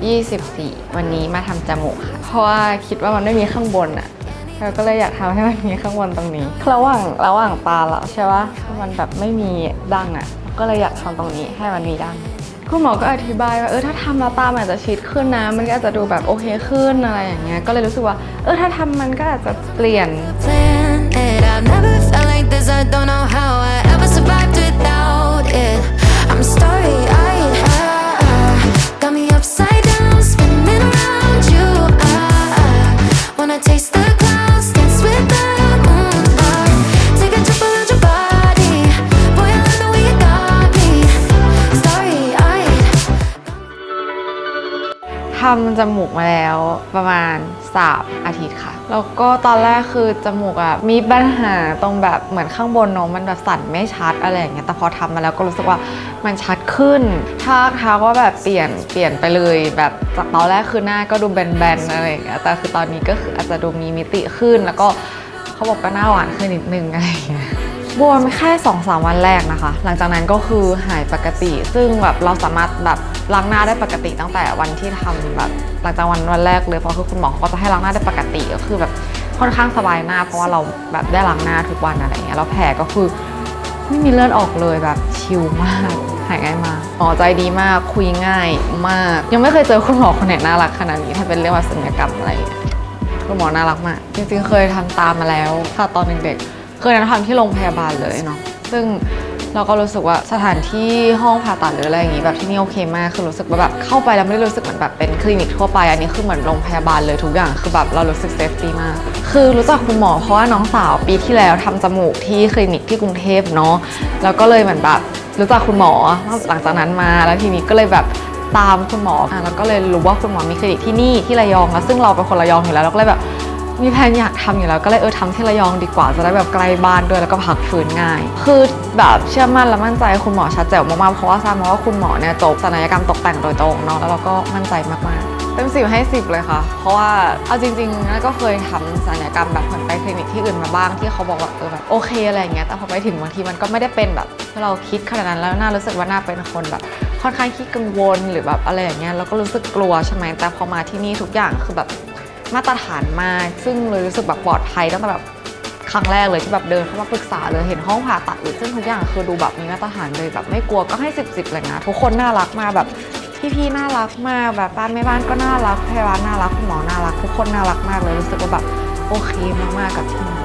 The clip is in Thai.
24 วันนี้มาทำจมูกค่ะ เพราะว่าคิดว่ามันไม่มีข้างบนอะเราก็เลยอยากทำให้มันมีข้างบนตรงนี้ ระหว่างระหว่างตาเราใช่ปะมันแบบไม่มีดั้งอะก็เลยอยากทำตรงนี้ให้มันมีดั้งคุณหมอก็อธิบายว่าเออถ้าทำแล้วตามันอาจจะชิดขึ้นนะ มันก็อาจจะดูแบบโอเคขึ้นอะไรอย่างเงี้ย ก็เลยรู้สึกว่าเออถ้าทำมันก็อาจจะเปลี่ยน I don't know how I ทำจมูกมาแล้วประมาณ3อาทิตย์ค่ะ แล้วก็ตอนแรกคือจมูกอะมีปัญหาตรงแบบเหมือนข้างบนเนอะมันแบบสั่นไม่ชัดอะไรอย่างเงี้ย แต่พอทำมาแล้วก็รู้สึกว่ามันชัดขึ้นท่าทาก็แบบเปลี่ยนเปลี่ยนไปเลยแบบจากตอนแรกคือหน้าก็ดูแบนๆอะไรอย่างเงี้ย แต่คือตอนนี้ก็คืออาจจะดูมีมิติขึ้นแล้วก็เขาบอกก็หน้าหวานขึ้นนิดนึงอะไรอย่างเงี้ย บวมแค่2อสวันแรกนะคะ หลังจากนั้นก็คือหายปกติ ซึ่งแบบเราสามารถแบบล้างหน้าได้ปกติตั้งแต่วันที่ทำแบบหลังจากวันวันแรกเลยเพราะคือคุณหมอเขาก็จะให้ล้างหน้าได้ปกติก็คือแบบค่อนข้างสบายหน้า เพราะว่าเราแบบได้ล้างหน้าทุกวันอะไรเงี้ยแล้วแผลก็คือไม่มีเลือดออกเลยแบบชิลมากหายง่ายมากหมอใจดีมากคุยง่ายมาก ยังไม่เคยเจอคุณหมอคนไหนน่ารักขนาดนี้ถ้าเป็นเรื่องว่าศัลยกรรมอะไรคุณหมอน่ารักมาก จริงๆเคยทำตามมาแล้วค่ะตอนเด็กๆ เคยนั้นทำที่โรงพยาบาลเลยเนาะซึ่งเราก็รู้สึกว่าสถานที่ห้องผ่าตัดหรืออะไรอย่างงี้แบบที่นี่โอเคมากคือรู้สึกว่าแบบเข้าไปแล้วไม่ได้รู้สึกเหมือนแบบเป็นคลินิกทั่วไปอันนี้คือเหมือนโรงพยาบาลเลยทุกอย่างคือแบบเรารู้สึกเซฟตี้มาก คือรู้จักคุณหมอเพราะว่าน้องสาวปีที่แล้วทำจมูกที่คลินิกที่กรุงเทพเนาะแล้วก็เลยเหมือนแบบรู้จักคุณหมอหลังจากนั้นมาแล้วทีนี้ก็เลยแบบตามคุณหมออะแล้วก็เลยรู้ว่าคุณหมอมีคลินิกที่นี่ที่ระยองแล้วซึ่งเราเป็นคนระยองอยู่แล้วเราก็เลยแบบ มีแผนอยากทำอยู่แล้วก็เลยเออทำที่ระยองดีกว่าจะได้แบบใกล้บ้านด้วยแล้วก็พักฟื้นง่าย คือแบบเชื่อมั่นและมั่นใจคุณหมอชัดเจนมากๆเพราะว่าทราบมาว่าคุณหมอเนี่ยจบศัลยกรรมตกแต่งโดยตรงเนาะแล้วเราก็มั่นใจมากๆเต็มสิบให้สิบเลยค่ะ เพราะว่าเอาจริงๆแล้วก็เคยทำศัลยกรรมแบบเหมือนไปคลินิกที่อื่นมาบ้างที่เขาบอกว่าเออแบบโอเคอะไรอย่างเงี้ย แต่พอไปถึงบางทีมันก็ไม่ได้เป็นแบบที่เราคิดขนาดนั้นแล้วน่ารู้สึกว่าน่าเป็นคนแบบค่อนข้างขี้กังวลหรือแบบอะไรอย่างเงี้ยแล้วก็รู้สึกกลัวใช่ไหมแต่พอมาที่นี่ทุกอย่างคือแบบ มาตรฐานมาก ซึ่งเลยรู้สึกแบบปลอดภัยตั้งแต่แบบครั้งแรกเลยที่แบบเดินเข้ามาปรึกษาเลยเห็นห้องผ่าตัดหรือซึ่งทุกอย่างคือดูแบบมีมาตรฐานเลยแบบไม่กลัวก็ให้สิบสิบเลยนะทุกคนน่ารักมากแบบพี่ๆน่ารักมากแบบบ้านแม่บ้านก็น่ารักพยาบาลน่ารักคุณหมอน่ารักทุกคนน่ารักมากเลยรู้สึกว่าแบบโอเคมากๆกับที่นี่